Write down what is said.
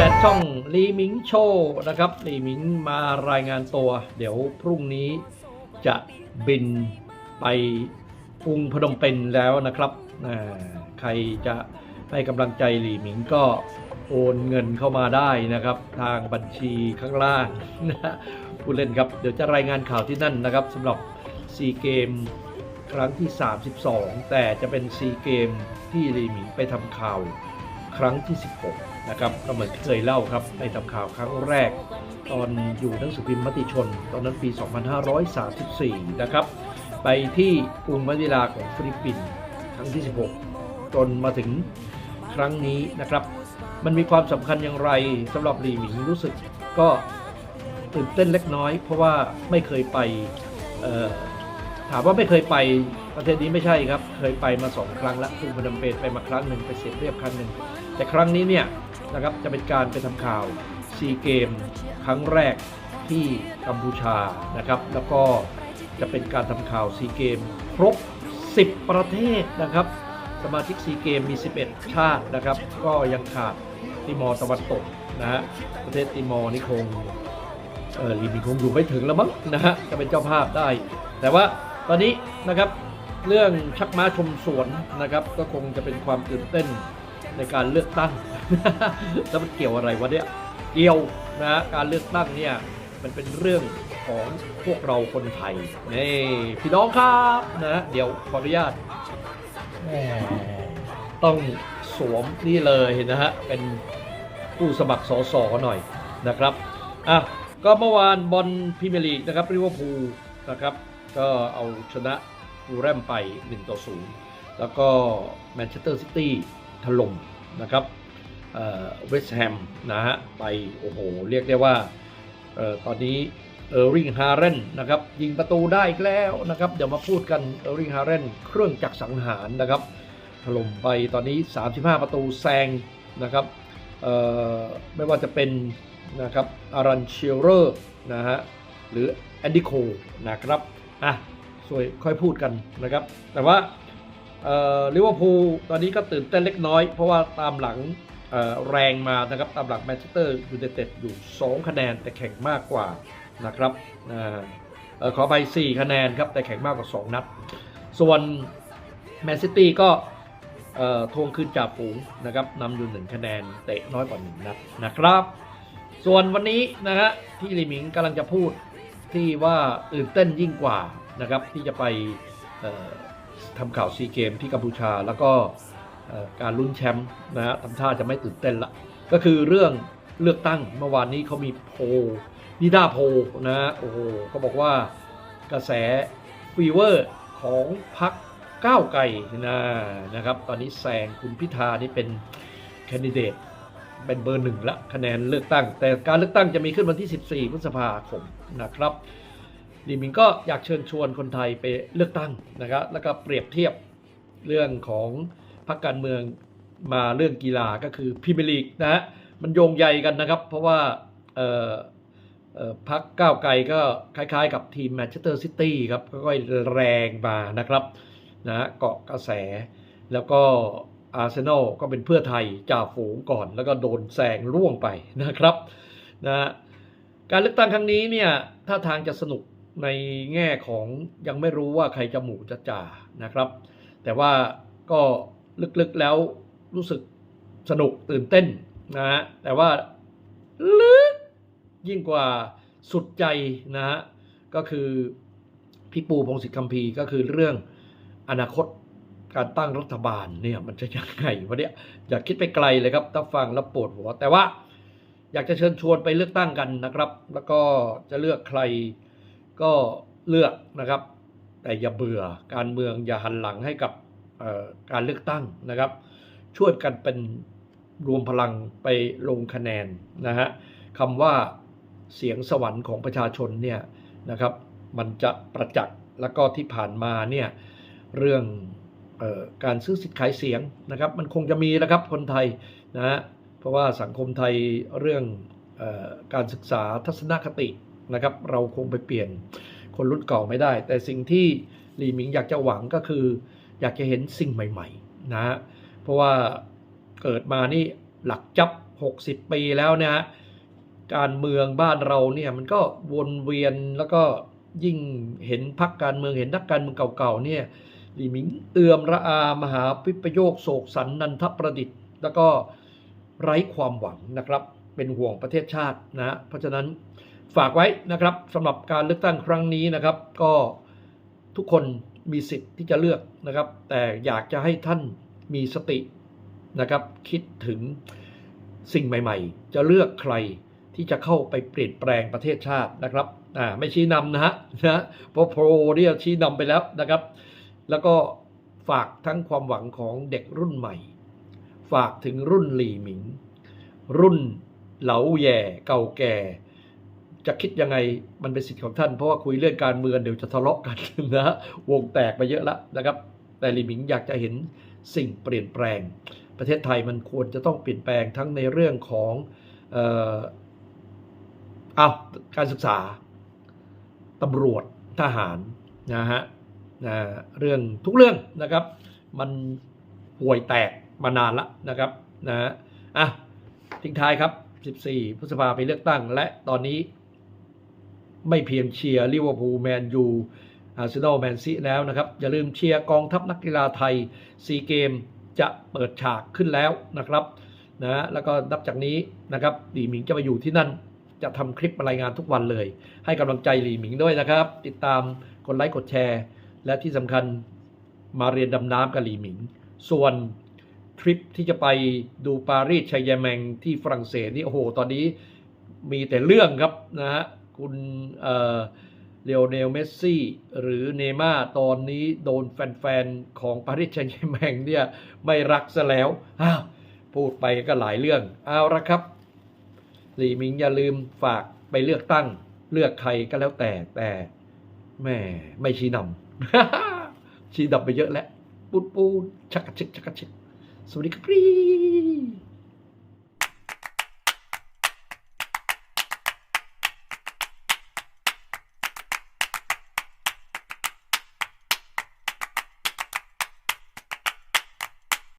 แฟนๆช่องลีมิงโชนะครับลีมิงมารายงานตัว เดี๋ยวพรุ่งนี้จะบินไปกรุงพนมเปญแล้วนะครับใครจะให้กำลังใจหลีหมิงก็โอนเงินเข้ามาได้นะครับ ทางบัญชีข้างล่างนะฮะผู้เล่นครับ เดี๋ยวจะรายงานข่าวที่นั่นนะครับสำหรับซีเกมครั้งที่ 32 แต่จะเป็นซีเกมที่หลีหมิงไปทำข่าว ครั้งที่ 16 นะครับก็เหมือนที่เคยเล่าครับในทำข่าวครั้งแรก ตอนอยู่หนังสือพิมพ์มติชน ตอนนั้นปี 2534 นะครับ ไปที่กรุงมะนิลาของฟิลิปปินส์ครั้งที่ 16 จนมาถึงครั้งนี้นะครับ มันมีความสำคัญอย่างไรสำหรับหลีหมิงรู้สึกก็ตื่นเต้นเล็กน้อย เพราะว่าไม่เคยไป ถามว่าไม่เคยไปประเทศนี้ไม่ใช่ครับ เคยไปมาสองครั้งละกรุงพนมเปญไปมาครั้งหนึ่งไปเสียเรียบครั้งหนึ่งแต่ครั้งนี้เนี่ยนะครับจะเป็นการไปทำข่าวซีเกมครั้งแรกที่กัมพูชานะครับ แล้วก็จะเป็นการทำข่าวซีเกมครบ 10 ประเทศนะครับ สมาชิกซีเกมมี 11 ชาตินะครับ ก็ยังขาดติมอร์ตะวันตกนะฮะประเทศติมอร์นี่คงเออลีมิคงอยู่ไม่ถึงแล้วมั้งนะฮะจะเป็นเจ้าภาพได้ แต่ว่า ตอนนี้นะครับเรื่องชักม้าชมสวนนะครับ ก็คงจะเป็นความตื่นเต้นในการเลือกตั้งแล้วมันเกี่ยวอะไรวะเนี่ยเกี่ยวนะฮะการเลือกตั้งเนี่ยมันเป็นเรื่องของพวกเราคนไทยนี่พี่น้องครับนะเดี๋ยวขออนุญาตต้องสวมนี่เลยนะฮะเป็นผู้สมัครสสหน่อยนะครับอะก็เมื่อวานบอลพรีเมียร์ลีกนะครับริเวอร์พูลนะครับ ก็เอาชนะฟูแรมไป 1 ต่อ 0 แล้วก็แมนเชสเตอร์ซิตี้ถล่มนะครับเวสต์แฮมนะฮะไปโอ้โห เรียกได้ว่าออตอนนี้เออร์ริงฮาร์เรนนะครับยิงประตูได้อีกแล้วนะครับ เดี๋ยวมาพูดกันเออร์ริงฮาร์เรนเครื่องจักรสังหารนะครับถล่มไปตอนนี้ 35 ประตูแซงนะครับไม่ว่าจะเป็นนะครับอารันเชลเลอร์นะฮะหรือแอนดิโคนะครับ อะสวยค่อยพูดกันนะครับ แต่ว่าลิเวอร์พูลตอนนี้ก็ตื่นเต้นเล็กน้อย เพราะว่าตามหลังแรงมานะครับ ตามหลังแมนเชสเตอร์ยูไนเต็ดอยู่ 2 คะแนนแต่แข่งมากกว่านะครับออขอไป 4 คะแนนครับ แต่แข่งมากกว่า 2 นัด ส่วนแมนซิตี้ก็ทวงคืนจ่าฝูงนะครับนำอยู่ 1 คะแนนเตะน้อยกว่า 1 นัดนะครับ ส่วนวันนี้นะฮะที่ลิมิงกำลังจะพูด ที่ว่าตื่นเต้นยิ่งกว่านะครับที่จะไปทำข่าวซีเกมที่กัมพูชา แล้วก็การลุ้นแชมป์นะฮะทำท่าจะไม่ตื่นเต้นละก็คือเรื่องเลือกตั้งเมื่อวานนี้เขามีโพนิดาโพนะฮะโอ้โหเขาบอกว่ากระแสฟีเวอร์ของพรรคก้าวไกลนะนะครับ ตอนนี้แซงคุณพิธานี่เป็นแคนดิเดตเป็นเบอร์หนึ่งละคะแนนเลือกตั้ง แต่การเลือกตั้งจะมีขึ้นวันที่ 14 พฤษภาคม นะครับดีมิงก็อยากเชิญชวนคนไทยไปเลือกตั้งนะครับแล้วก็เปรียบเทียบเรื่องของพรรคการเมืองมาเรื่องกีฬาก็คือพรีเมียร์ลีกนะฮะมันโยงใยกันนะครับ เพราะว่าพรรคก้าวไกลก็คล้ายๆ กับทีมแมนเชสเตอร์ซิตี้ครับค่อยๆแรงมานะครับนะเกาะกระแส แล้วก็อาร์เซนอลก็เป็นเพื่อไทยจ่าฝูงก่อน แล้วก็โดนแซงร่วงไปนะครับนะ การเลือกตั้งครั้งนี้เนี่ยถ้าทางจะสนุกในแง่ของยังไม่รู้ว่าใครจะหมู่จะจ่านะครับ แต่ว่าก็ลึกๆแล้วรู้สึกสนุกตื่นเต้นนะฮะแต่ว่าลึกยิ่งกว่าสุดใจนะฮะก็คือพี่ปูพงศิษฐ์คัมภีก็คือเรื่องอนาคตการตั้งรัฐบาลเนี่ยมันจะยังไงวะเนี่ยอย่าคิดไปไกลเลยครับถ้าฟังแล้วปวดหัวแต่ว่า อยากจะเชิญชวนไปเลือกตั้งกันนะครับ แล้วก็จะเลือกใครก็เลือกนะครับ แต่อย่าเบื่อการเมืองอย่าหันหลังให้กับการเลือกตั้งนะครับ ช่วยกันเป็นรวมพลังไปลงคะแนนนะฮะคำว่าเสียงสวรรค์ของประชาชนเนี่ยนะครับ มันจะประจักษ์แล้วก็ที่ผ่านมาเนี่ยเรื่องออการซื้อสิทธิ์ขายเสียงนะครับ มันคงจะมีแล้วครับคนไทยนะฮะ เพราะว่าสังคมไทยเรื่องออการศึกษาทัศนคตินะครับ เราคงไปเปลี่ยนคนรุ่นเก่าไม่ได้ แต่สิ่งที่หลีหมิงอยากจะหวังก็คือ อยากจะเห็นสิ่งใหม่ๆนะฮะเพราะว่าเกิดมานี่หลักจับ 60 ปีแล้วเนี่ยฮะการเมืองบ้านเราเนี่ยมันก็วนเวียนแล้วก็ยิ่งเห็นพักการเมืองเห็นนักการเมืองเก่าๆเนี่ยหลีหมิงเอือมระอามหาพิปโยคโศกสันนันทประดิษฐ์ แล้วก็ ไร้ความหวังนะครับเป็นห่วงประเทศชาตินะเพราะฉะนั้นฝากไว้นะครับสำหรับการเลือกตั้งครั้งนี้นะครับ ก็ทุกคนมีสิทธิ์ที่จะเลือกนะครับ แต่อยากจะให้ท่านมีสตินะครับคิดถึงสิ่งใหม่ ๆ จะเลือกใครที่จะเข้าไปเปลี่ยนแปลงประเทศชาตินะครับอ่าไม่ชี้นำนะฮะนะเพราะโพลเนี่ยชี้นำไปแล้วนะครับ แล้วก็ฝากทั้งความหวังของเด็กรุ่นใหม่ ฝากถึงรุ่นหลี่หมิง รุ่นเหลาแย่เก่าแก่ จะคิดยังไงมันเป็นสิทธิ์ของท่าน เพราะว่าคุยเรื่องการเมืองเดี๋ยวจะทะเลาะกันนะฮะวงแตกไปเยอะแล้วนะครับ แต่หลี่หมิงอยากจะเห็นสิ่งเปลี่ยนแปลง ประเทศไทยมันควรจะต้องเปลี่ยนแปลงทั้งในเรื่องของเอ่อเอาการศึกษาตำรวจทหารนะฮะนะเรื่องทุกเรื่องนะครับ มันห่วยแตก มานานละนะครับนะฮะอะทิ้งท้ายครับ 14 พฤษภาไปเลือกตั้ง และตอนนี้ไม่เพียงเชียร์ลิเวอร์พูลแมนยูอาร์เซนอลแมนซีแล้วนะครับ อย่าลืมเชียร์กองทัพนักกีฬาไทยซีเกมจะเปิดฉากขึ้นแล้วนะครับนะแล้วก็นับจากนี้นะครับหลีหมิงจะไปอยู่ที่นั่น จะทำคลิปรายงานทุกวันเลย ให้กำลังใจหลีหมิงด้วยนะครับ ติดตามกดไลค์กดแชร์ และที่สำคัญมาเรียนดำน้ำกับหลีหมิง ส่วน ทริปที่จะไปดูปารีสชัยแยแมงที่ฝรั่งเศสนี่โอ้โห ตอนนี้มีแต่เรื่องครับนะฮะคุณเอ่อเลโอเนลเมสซี่หรือเนม่าตอนนี้โดนแฟนๆ ของปารีสแซงต์แชร์แมงเนี่ยไม่รักซะแล้วอ้าวพูดไปก็หลายเรื่องเอาละครับลีมิงอย่าลืมฝากไปเลือกตั้งเลือกใครก็แล้วแต่แต่แม่ไม่ชี้นำชี้นำไปเยอะแล้วปูดปูดชักกระชิกชักกระชิก สวัสดีครับพี่